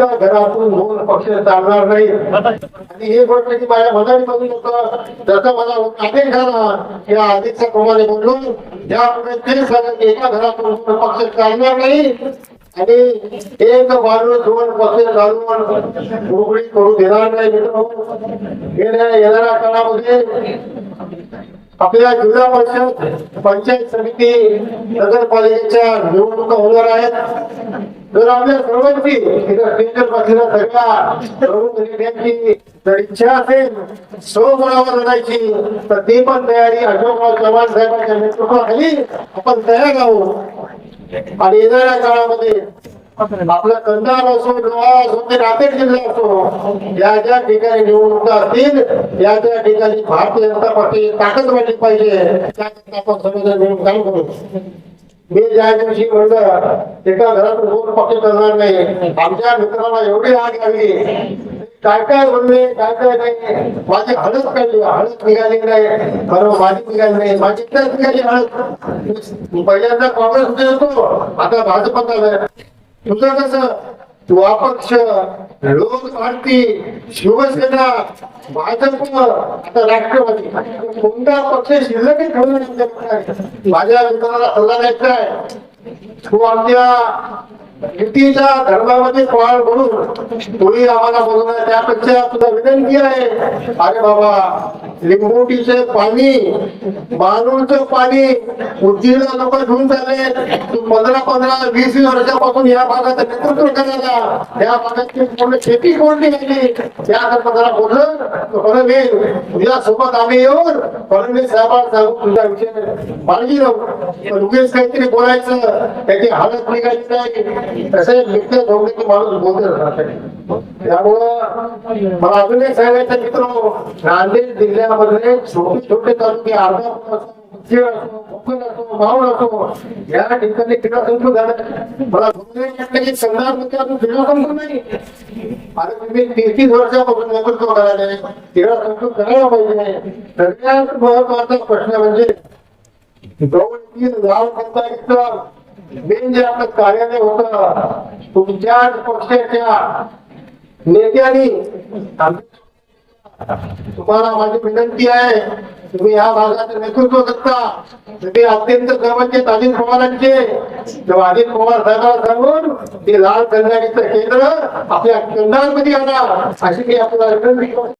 एका घरातून दोन पक्ष चालणार नाही. आणि हे गोष्ट की माझ्या मनाने बघून नका जसं मला आदेश झाला या आदेशा प्रमाणे बोललो त्यामुळे ते सांगत की एका घरातून दोन पक्ष चालणार नाही. आणि एक माणूस दोन पक्ष चालून मोकळी करू देणार नाही मित्र गेल्या येणाऱ्या काळामध्ये आपल्या जिल्हा परिषद पंचायत समिती नगरपालिकेच्या निवडणुका होणार आहेत. जर आपल्या सर्वांची इथं बसलेल्या सगळ्या प्रमुख नेत्यांची जर इच्छा असेल स्वबळावर लढायची तर ती पण तयारी अशोकराव चव्हाण साहेबांच्या नेतृत्वाखाली आपण तयार आहोत. आणि येणाऱ्या काळामध्ये आपला कंधार असो लोहा असो ते नांदेड जिल्हा असो या ज्या ठिकाणी निवडणुका असतील या ज्या ठिकाणी भारतीय जनता पक्षाची ताकद वाटली पाहिजे. त्याकरता आपण सगळेजण मिळून काम करू. मी ज्या दिवशी म्हणलं एका घरात दोन पक्ष करणार नाही आमच्या मित्राला एवढी आग लागली काय काय म्हणले काय काय नाही. माझी हळद काढली हळद निघाली नाही. बरोबर माझी निघाली नाही माझी इथं निघाली हळद. मी पहिल्यांदा काँग्रेसमध्ये होतो आता भाजपात आलोय तुझं कसं तू अपक्ष लोक पार्टी शिवसेना भाजप आता राष्ट्रवादी. कोणता पक्ष शिल्लक ठेवला माझ्या मित्राला सल्ला द्यायचा आहे. तू आमच्या युतीच्या धर्मामध्ये पाळ म्हणून कोणी आम्हाला बोलवणार त्यापेक्षा तुझा विनंती आहे. अरे बाबा लिंबोटीचे पाणी मानूचं पाणी उज्जीला लोक घेऊन चालले. तू पंधरा पंधरा वीस वीस वर्षापासून या भागात नेतृत्व करायला. या भागाची पूर्ण शेती कोणती गेली त्याकरता जरा बोललं तर बरं तुझ्या सोबत आम्ही येऊन फडणवीस साहेबांना सांगू तुझा विषय मार्गी राहू पण उगेच काहीतरी बोलायचं. त्याची हालत निघाली नाही. तसे मित्र दोघे माणूस बोलत त्यामुळं मला अजून एक सांगायचं मित्र नांदेड जिल्ह्यामध्ये छोटे छोटे तालुके अर्धा या ठिकाणी क्रीडा संकुल झालं. मला दोन नाही. तुम्ही वर्षापासून नेतृत्व करायला क्रीडा संकुल करायला पाहिजे. सगळ्यात महत्त्वाचा प्रश्न म्हणजे दोन तीन गाव मेन जे आपलं कार्यालय होतं तुमच्याच पक्षाच्या नेत्यांनी तुम्हाला माझी विनंती आहे तुम्ही या भागाचं नेतृत्व करता. तुम्ही अत्यंत क्रमांचे अजित पवारांचे तेव्हा अजित पवार साहेबांना सांगून ते लाल संघाचं केंद्र आपल्या केंद्रामध्ये आणा अशी काही आपल्याला विनंती